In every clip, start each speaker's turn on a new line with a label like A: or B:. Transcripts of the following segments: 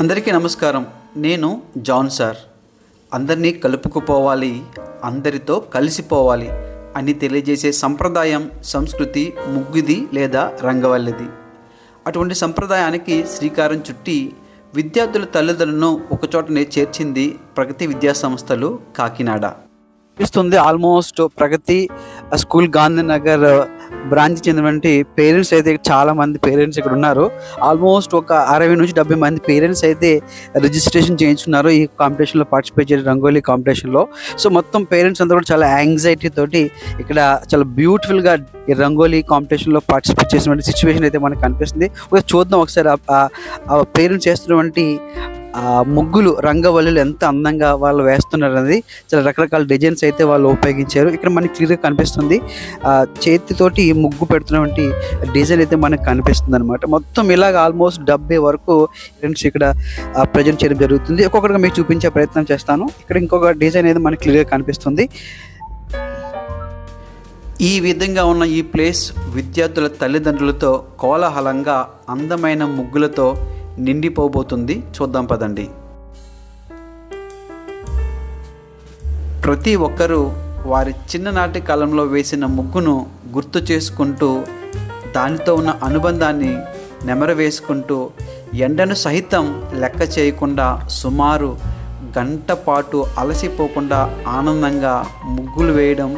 A: అందరికీ నమస్కారం. నేను జాన్ సార్. అందరినీ కలుపుకుపోవాలి అందరితో కలిసిపోవాలి అని తెలియజేసే సంప్రదాయం సంస్కృతి ముగ్గుది లేదా రంగవల్లిది. అటువంటి సంప్రదాయానికి శ్రీకారం చుట్టి విద్యార్థుల తల్లిదండ్రులను ఒకచోటనే చేర్చింది ప్రగతి విద్యా సంస్థలు కాకినాడ. ఇస్తుంది almost Pragati school Gandhinagar branch చెందినటువంటి పేరెంట్స్ అయితే చాలా మంది పేరెంట్స్ ఇక్కడ ఉన్నారు. ఆల్మోస్ట్ ఒక అరవై నుంచి డెబ్బై మంది పేరెంట్స్ అయితే రిజిస్ట్రేషన్ చేయించుకున్నారు ఈ కాంపిటీషన్లో పార్టిసిపేట్ చేసే రంగోలీ కాంపిటీషన్లో. సో మొత్తం పేరెంట్స్ అంతా కూడా చాలా యాంగ్జైటీ తోటి ఇక్కడ చాలా బ్యూటిఫుల్గా ఈ రంగోలీ కాంపిటీషన్లో పార్టిసిపేట్ చేసినటువంటి సిచ్యువేషన్ అయితే మనకు కనిపిస్తుంది. చూద్దాం ఒకసారి పేరెంట్స్ చేస్తున్నటువంటి ఆ ముగ్గులు రంగవల్లులు ఎంత అందంగా వాళ్ళు వేస్తున్నారు అనేది చాలా రకరకాల డిజైన్స్ అయితే వాళ్ళు ఉపయోగించారు. ఇక్కడ మనకి క్లియర్గా కనిపిస్తుంది. ఆ చేతితోటి ముగ్గు పెడుతున్నటువంటి డిజైన్ అయితే మనకు కనిపిస్తుంది అనమాట మొత్తం ఇలాగ ఆల్మోస్ట్ డెబ్బై వరకు ఫ్రెండ్స్ ఇక్కడ ప్రజెంట్ చేయడం జరుగుతుంది. ఒక్కొక్కటిగా మీకు చూపించే ప్రయత్నం చేస్తాను. ఇక్కడ ఇంకొక డిజైన్ అయితే మనకి క్లియర్గా కనిపిస్తుంది. ఈ విధంగా ఉన్న ఈ ప్లేస్ విద్యార్థుల తల్లిదండ్రులతో కోలాహలంగా అందమైన ముగ్గులతో నిండిపోబోతుంది. చూద్దాం పదండి. ప్రతి ఒక్కరూ వారి చిన్ననాటి కాలంలో వేసిన ముగ్గును గుర్తు చేసుకుంటూ దానితో ఉన్న అనుబంధాన్ని నెమర వేసుకుంటూ ఎండను సహితం లెక్క చేయకుండా సుమారు గంట పాటు అలసిపోకుండా ఆనందంగా ముగ్గులు వేయడం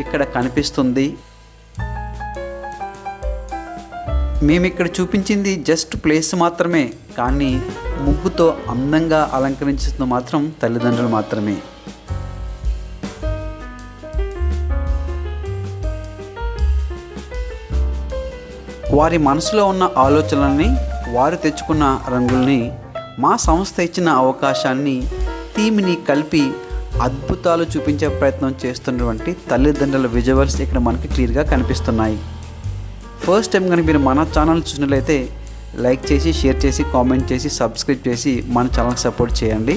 A: ఇక్కడ కనిపిస్తుంది. మేము ఇక్కడ చూపించింది జస్ట్ ప్లేస్ మాత్రమే కానీ ముగ్గుతో అందంగా అలంకరించుతున్న మాత్రం తల్లిదండ్రులు మాత్రమే. వారి మనసులో ఉన్న ఆలోచనల్ని వారు తెచ్చుకున్న రంగుల్ని మా సంస్థ ఇచ్చిన అవకాశాన్ని థీమ్ని కలిపి అద్భుతాలు చూపించే ప్రయత్నం చేస్తున్నటువంటి తల్లిదండ్రుల విజువల్స్ ఇక్కడ మనకి క్లియర్గా కనిపిస్తున్నాయి. ఫస్ట్ టైం కనుక మీరు మన ఛానల్ చూసినట్లయితే లైక్ చేసి షేర్ చేసి కామెంట్ చేసి సబ్స్క్రైబ్ చేసి మన ఛానల్ సపోర్ట్ చేయండి.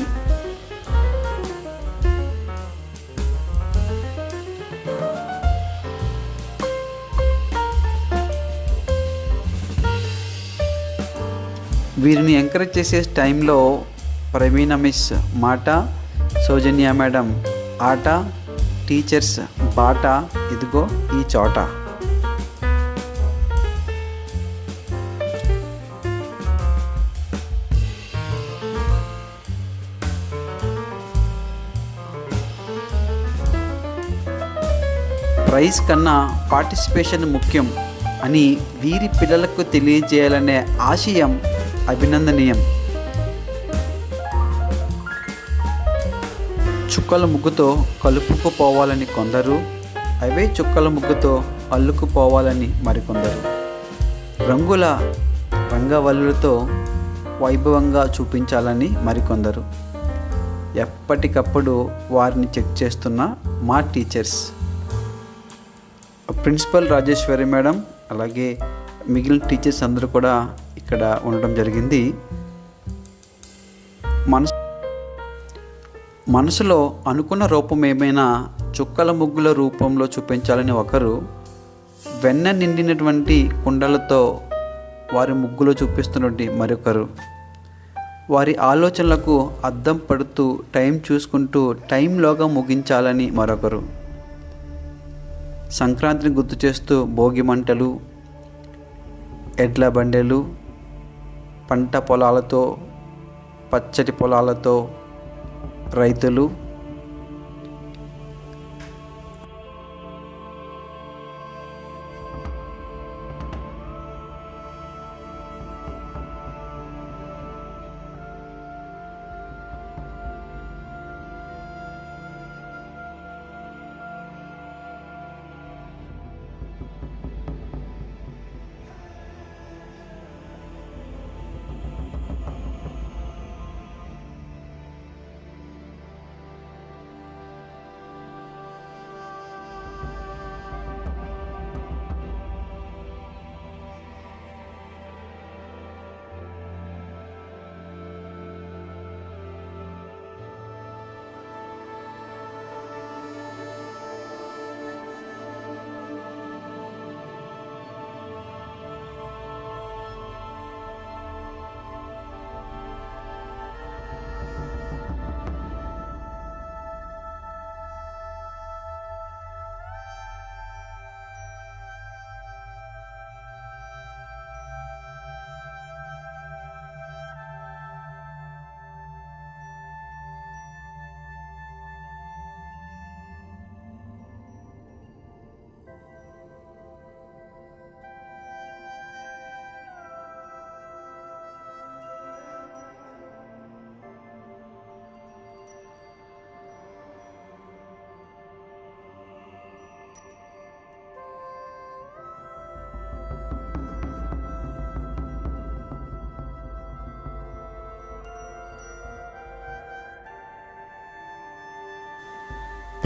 A: వీరిని ఎంకరేజ్ చేసే టైంలో ప్రవీణ మిస్ మాట సౌజన్య మేడం ఆట టీచర్స్ బాట ఇదిగో ఈ చోట. ప్రైజ్ కన్నా పార్టిసిపేషన్ ముఖ్యం అని వీరి పిల్లలకు తెలియజేయాలనే ఆశయం అభినందనీయం. చుక్కల ముగ్గుతో కలుపుకుపోవాలని కొందరు అవే చుక్కల ముగ్గుతో అల్లుకుపోవాలని మరికొందరు. రంగుల రంగవల్లులతో వైభవంగా చూపించాలని మరికొందరు. ఎప్పటికప్పుడు వారిని చెక్ చేస్తున్న మా టీచర్స్. ప్రిన్సిపల్ రాజేశ్వరి మేడం అలాగే మిగిలిన టీచర్స్ అందరూ కూడా ఇక్కడ ఉండడం జరిగింది. మనసు మనసులో అనుకున్న రూపం ఏమైనా చుక్కల ముగ్గుల రూపంలో చూపించాలని ఒకరు వెన్న నిండినటువంటి కుండలతో వారి ముగ్గులో చూపిస్తున్నటువంటి మరొకరు. వారి ఆలోచనలకు అద్దం పడుతూ టైం చూసుకుంటూ టైంలోగా ముగించాలని మరొకరు. సంక్రాంతిని గుర్తు చేస్తూ భోగి మంటలు ఎడ్ల బండెలు పంట పొలాలతో పచ్చటి పొలాలతో రైతులు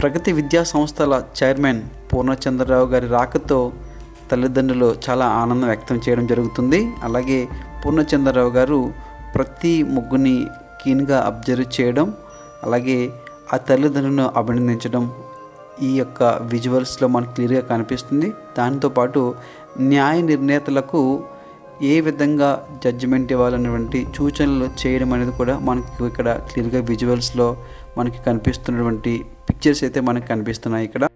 A: ప్రగతి విద్యా సంస్థల చైర్మన్ పూర్ణచంద్రరావు గారి రాకతో తల్లిదండ్రులు చాలా ఆనందం వ్యక్తం చేయడం జరుగుతుంది. అలాగే పూర్ణచంద్రరావు గారు ప్రతి ముగ్గుని కీన్గా అబ్జర్వ్ చేయడం అలాగే ఆ తల్లిదండ్రులను అభినందించడం ఈ యొక్క విజువల్స్లో మనకు క్లియర్గా కనిపిస్తుంది. దాంతోపాటు న్యాయ నిర్ణేతలకు ఏ విధంగా జడ్జిమెంట్ ఇవ్వాలనేటువంటి సూచనలు చేయడం అనేది కూడా మనకి ఇక్కడ క్లియర్గా విజువల్స్లో మనకి కనిపిస్తున్నటువంటి పిక్చర్స్ అయితే మనకు కనిపిస్తున్నాయి ఇక్కడ.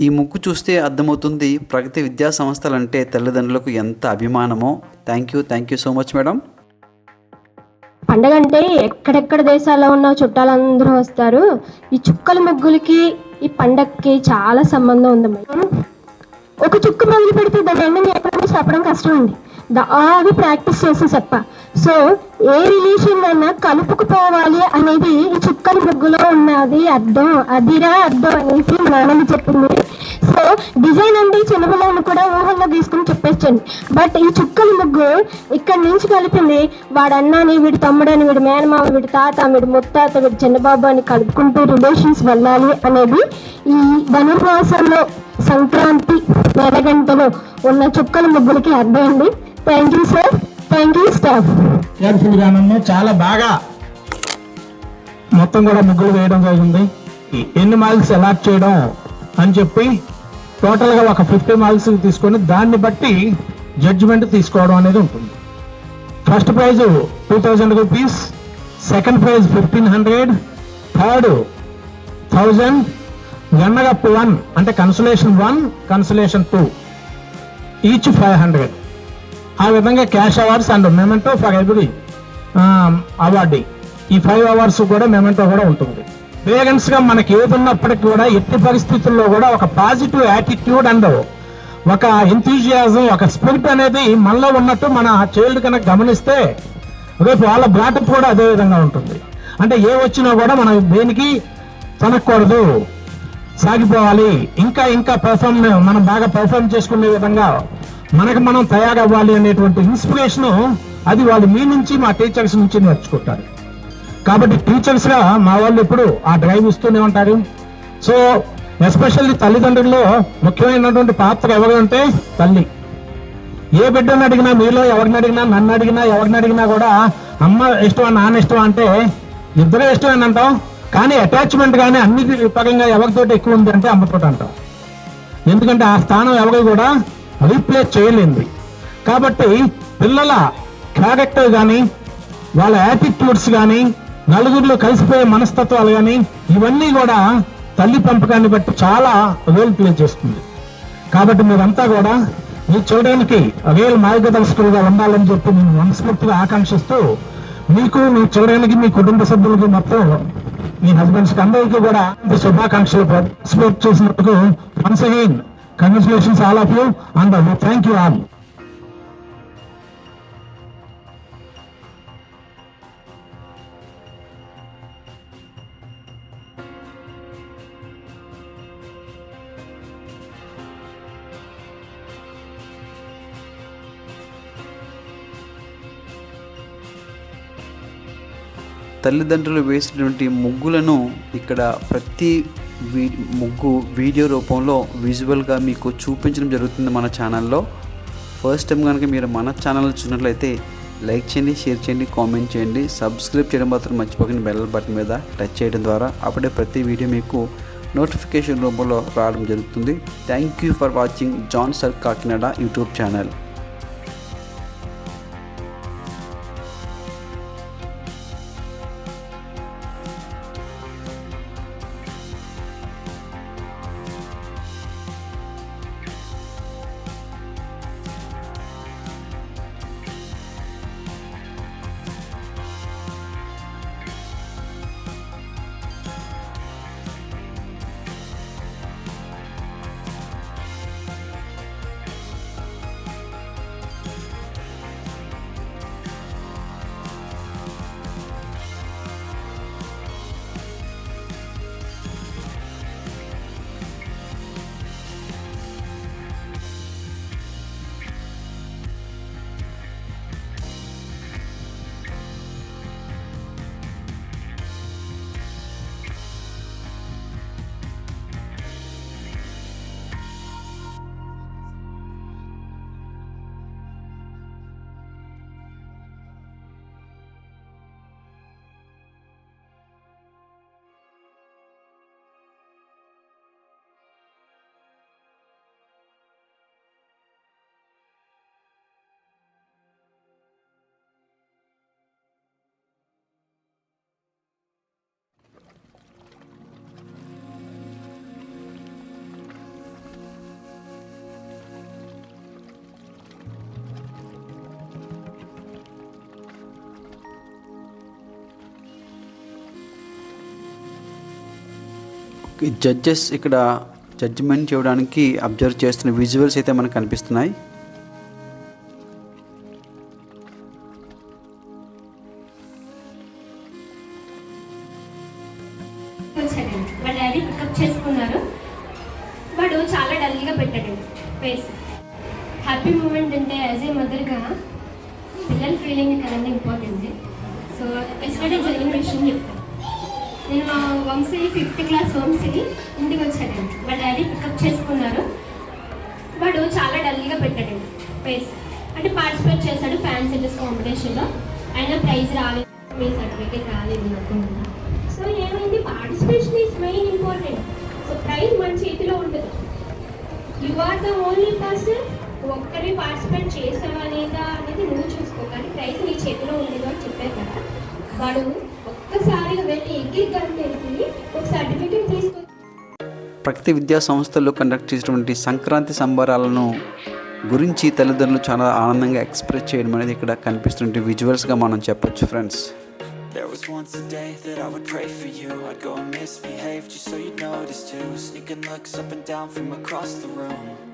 A: ఈ ముగ్గు చూస్తే అర్థమవుతుంది ప్రగతి విద్యా సంస్థలు అంటే తల్లిదండ్రులకు ఎంత అభిమానమో. Thank you thank you so much madam
B: పండగ అంటే ఎక్కడెక్కడ దేశాల్లో ఉన్న చుట్టాలందరూ వస్తారు. ఈ చుక్కల ముగ్గులకి ఈ పండగకి చాలా సంబంధం ఉంది మేడం ఒక చుక్క మొదలు పెడితే దాని ఎండింగ్ చెప్పడం కష్టం అండి దా- ప్రాక్టీస్ చేసి చెప్ప సో ఏ రిలేషన్ అయినా కలుపుకుపోవాలి అనేది ఈ చుక్కల ముగ్గులో ఉన్నది అర్థం. అదిరా అర్థం అనేసి నాన్నమ్మ చెప్పింది. సో డిజైన్ అంటే చిన్నపిల్లలను కూడా ఊహల్లో తీసుకుని చెప్పేసండి బట్ ఈ చుక్కల ముగ్గు ఇక్కడ నుంచి కలిపింది వాడు అన్నాని వీడి తమ్ముడని వీడి మేనమామ వీడి తాత వీడి ముత్తాత వీడి చిన్నబాబు అని కలుపుకుంటూ రిలేషన్స్ వెళ్ళాలి అనేది ఈ ధనుర్మాసంలో సంక్రాంతి నెలగంటలో ఉన్న చుక్కల ముగ్గులకి అర్థం అండి. Thank you sir. Thank you staff
C: careful గానము చాలా బాగా. మొత్తం కూడా ముగ్గులు వేయడం జరిగింది. ఎన్ని మార్క్స్ అలాట్ చేయడం అని చెప్పి టోటల్గా ఒక ఫిఫ్టీ మార్క్స్ తీసుకొని దాన్ని బట్టి జడ్జిమెంట్ తీసుకోవడం అనేది ఉంటుంది. First prize two thousand rupees second prize fifteen hundred third thousand గన్నగప్పు one అంటే consolation one consolation two each five hundred ఆ విధంగా cash awards and memento for every award. ఈ ఫైవ్ అవర్స్ కూడా మెమెంటో కూడా ఉంటుంది. పేరెంట్స్గా మనకి ఏది ఉన్నప్పటికీ కూడా ఎట్టి పరిస్థితుల్లో కూడా ఒక పాజిటివ్ యాటిట్యూడ్ అండ్ ఒక ఎంతూజియాజం ఒక స్పిరిట్ అనేది మనలో ఉన్నట్టు మన చైల్డ్ కనుక గమనిస్తే రేపు వాళ్ళ బ్రాటప్ కూడా అదే విధంగా ఉంటుంది. అంటే ఏ వచ్చినా కూడా మనం దేనికి తనకూడదు. సాగిపోవాలి. ఇంకా ఇంకా పర్ఫామ్ మనం బాగా పర్ఫామ్ చేసుకునే విధంగా మనకు మనం తయారవ్వాలి అనేటువంటి ఇన్స్పిరేషన్ అది వాళ్ళు మీ నుంచి మా టీచర్స్ నుంచి నేర్చుకుంటారు. కాబట్టి టీచర్స్గా మా వాళ్ళు ఎప్పుడు ఆ డ్రైవ్ ఇస్తూనే ఉంటారు. సో ఎస్పెషల్లీ తల్లిదండ్రుల్లో ముఖ్యమైనటువంటి పాత్ర ఎవరు అంటే తల్లి. ఏ బిడ్డను అడిగినా మీలో ఎవరిని అడిగినా నన్ను అడిగినా ఎవరిని అడిగినా కూడా అమ్మ ఇష్టమా నాన్న ఇష్టం అంటే ఇద్దరే ఇష్టమని అంటాం. కానీ అటాచ్మెంట్ కానీ అన్ని పరంగా ఎవరితోటి ఎక్కువ ఉంది అంటే అమ్మతోటి అంటాం. ఎందుకంటే ఆ స్థానం ఎవరు కూడా రీప్లేస్ చేయలేంది. కాబట్టి పిల్లల క్యారెక్టర్ కానీ వాళ్ళ యాటిట్యూడ్స్ కానీ నలుగురిలో కలిసిపోయే మనస్తత్వాలు కానీ ఇవన్నీ కూడా తల్లి పెంపకాన్ని బట్టి చాలా రోల్ ప్లే చేస్తుంది. కాబట్టి మీరంతా కూడా మీ చిల్డ్రన్కి రియల్ మార్గదర్శకులుగా ఉండాలని చెప్పి నేను మనస్ఫూర్తిగా ఆకాంక్షిస్తూ మీకు మీ చిల్డ్రన్కి మీ కుటుంబ సభ్యులకి మొత్తం మీ హస్బెండ్స్కి అందరికీ కూడా శుభాకాంక్షలు పార్టిసిపేట్ చేసినందుకు once again congratulations all of you and thank you all
A: తల్లిదండ్రులు వేసినటువంటి ముగ్గులను ఇక్కడ ప్రతి వీ ముగ్గు వీడియో రూపంలో విజువల్గా మీకు చూపించడం జరుగుతుంది మన ఛానల్లో. ఫస్ట్ టైం కనుక మీరు మన ఛానల్ చూసినట్లయితే లైక్ చేయండి షేర్ చేయండి కామెంట్ చేయండి. సబ్స్క్రైబ్ చేయడం మాత్రం మర్చిపోకండి. బెల్ బటన్ మీద టచ్ చేయడం ద్వారా అప్పుడే ప్రతి వీడియో మీకు నోటిఫికేషన్ రూపంలో రావడం జరుగుతుంది. Thank you for watching John sir Kakinada YouTube channel. Judges ఇక్కడ జడ్జిమెంట్ చేయడానికి అబ్జర్వ్ చేస్తున్న విజువల్స్ అయితే మనకు కనిపిస్తున్నాయి.
B: వాళ్ళ డాడీ పికప్ చేసుకున్నారు. వాడు చాలా డల్గా పెట్టాడు. ఫేస్ హ్యాపీ మూమెంట్ అంటే యాజ్ ఏ మదర్గా పిల్లల ఫీలింగ్ కదండి ఇంపార్టెంట్ సో ఎస్టర్డే జరిగిన విషయం చెప్తాను నేను మా వంశీ ఫిఫ్త్ క్లాస్ వంశీని ఇంటికి వచ్చాడండి వాళ్ళ డాడీ పికప్ చేసుకున్నారు. వాడు చాలా డల్గా పెట్టాడండి. పేస్ అంటే పార్టిసిపేట్ చేశాడు ఫ్యాన్స్ ఇండస్ కాంపిటీషన్లో. అయినా ప్రైజ్ రాలేదు. మీ సర్టిఫికేట్ రాలేదు అనుకుంటున్నా. సో ఏమైంది? Participation is main important so prize మన చేతిలో ఉండదు you are the only person ఒక్కరి పార్టిసిపేట్ చేసావా లేదా అనేది నువ్వు చూసుకో. కానీ ప్రైజ్ నీ చేతిలో ఉండదు అని చెప్పారు కదా. వాడు వెళ్ళి ఒక సర్టిఫికేట్
A: ప్రగతి విద్యా సంస్థలు కండక్ట్ చేసినటువంటి సంక్రాంతి సంబరాలను గురించి తల్లిదండ్రులు చాలా ఆనందంగా ఎక్స్ప్రెస్ చేయడం అనేది ఇక్కడ కనిపిస్తున్న విజువల్స్గా మనం చెప్పొచ్చు friends
D: There was once a day that I would pray for you. I'd go and misbehave just so you'd notice too. Sneaking looks up and down from across the room.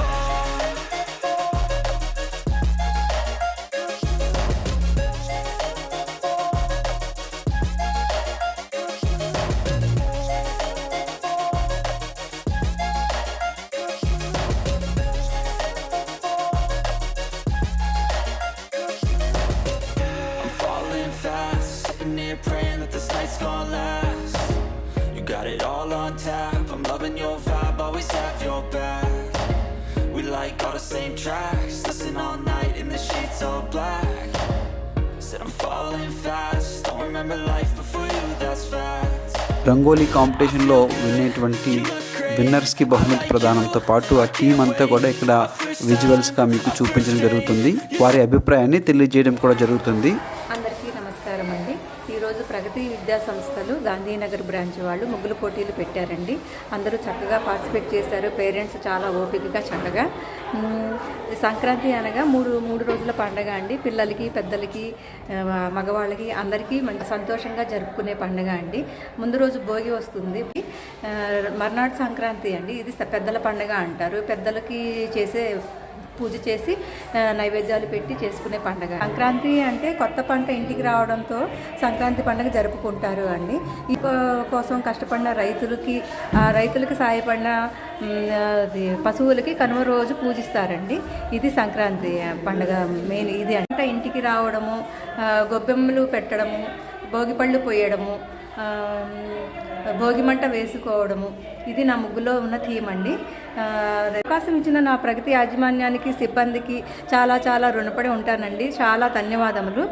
D: tracks, listen all night in the sheets all black. Said I'm falling fast, don't remember life before you, that's fact
A: rangoli కాంపిటీషన్లో వినేటువంటి విన్నర్స్కి బహుమతి ప్రదానంతో పాటు ఆ team అంతా కూడా ఇక్కడ విజువల్స్గా మీకు చూపించడం జరుగుతుంది వారి అభిప్రాయాన్ని తెలియజేయడం కూడా జరుగుతుంది
E: అందరికీ నమస్కారం అండి ఈరోజు ప్రగతి విద్యా సంస్థలు గాంధీనగర్ బ్రాంచ్ వాళ్ళు ముగ్గులు పోటీలు పెట్టారండి. అందరూ చక్కగా పార్టిసిపేట్ చేశారు. పేరెంట్స్ చాలా ఓపికగా చక్కగా. సంక్రాంతి అనగా మూడు మూడు రోజుల పండగ అండి. పిల్లలకి పెద్దలకి మగవాళ్ళకి అందరికీ మంచి సంతోషంగా జరుపుకునే పండగ అండి. ముందు రోజు భోగి వస్తుంది. మర్నాడు సంక్రాంతి అండి. ఇది పెద్దల పండగ అంటారు. పెద్దలకి చేసే పూజ చేసి నైవేద్యాలు పెట్టి చేసుకునే పండుగ. సంక్రాంతి అంటే కొత్త పంట ఇంటికి రావడంతో సంక్రాంతి పండుగ జరుపుకుంటారు అండి. ఈ కోసం కష్టపడిన రైతులకి రైతులకి సాయపడిన అది పశువులకి కనుమ రోజు పూజిస్తారండి. ఇది సంక్రాంతి పండుగ మెయిన్ ఇది. అంటే ఇంటికి రావడము గొబ్బెమ్మలు పెట్టడము భోగిపళ్ళు పోయడము భోగిమంట వేసుకోవడము. ఇది నా ముగ్గులో ఉన్న థీమ్ అండి. అవకాశం ఇచ్చిన నా ప్రగతి యాజమాన్యానికి సిబ్బందికి చాలా చాలా రుణపడి ఉంటానండి. చాలా ధన్యవాదములు.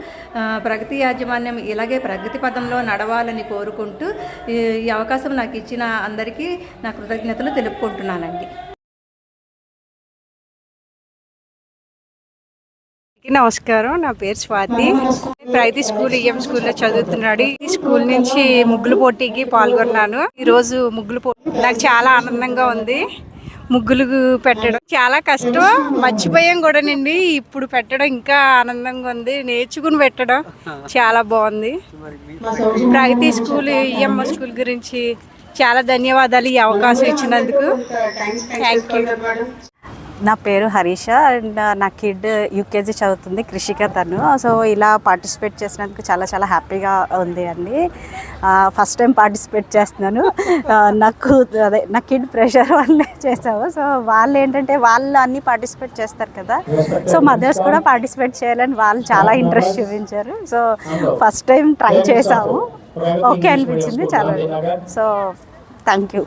E: ప్రగతి యాజమాన్యం ఇలాగే ప్రగతి పదంలో నడవాలని కోరుకుంటూ ఈ అవకాశం నాకు ఇచ్చిన అందరికీ నా కృతజ్ఞతలు తెలుపుకుంటున్నానండి.
F: నమస్కారం. నా పేరు స్వాతి. ప్రైతి స్కూల్ ఈఎం స్కూల్లో చదువుతున్నాడు. ఈ స్కూల్ నుంచి ముగ్గులు పోటీకి పాల్గొన్నాను. ఈరోజు ముగ్గులు పోటీ నాకు చాలా ఆనందంగా ఉంది. ముగ్గులు పెట్టడం చాలా కష్టం. మర్చిపోయాం కూడా నండి. ఇప్పుడు పెట్టడం ఇంకా ఆనందంగా ఉంది. నేర్చుకుని పెట్టడం చాలా బాగుంది. ప్రగతి స్కూల్ ఈఎం స్కూల్ గురించి చాలా ధన్యవాదాలు ఈ అవకాశం ఇచ్చినందుకు. థ్యాంక్ యూ
G: నా పేరు హరీష అండ్ నా కిడ్ యూకేజీ చదువుతుంది కృషిక తను. సో ఇలా పార్టిసిపేట్ చేసినందుకు చాలా చాలా హ్యాపీగా ఉంది అండి. ఫస్ట్ టైం పార్టిసిపేట్ చేస్తున్నాను. నాకు అదే నా కిడ్ ప్రెషర్ వల్లే చేసాము సో వాళ్ళు ఏంటంటే వాళ్ళు అన్నీ పార్టిసిపేట్ చేస్తారు కదా. సో మదర్స్ కూడా పార్టిసిపేట్ చేయాలని వాళ్ళు చాలా ఇంట్రెస్ట్ చూపించారు. సో ఫస్ట్ టైం ట్రై చేసాము ఓకే అనిపించింది చాలా. So thank you.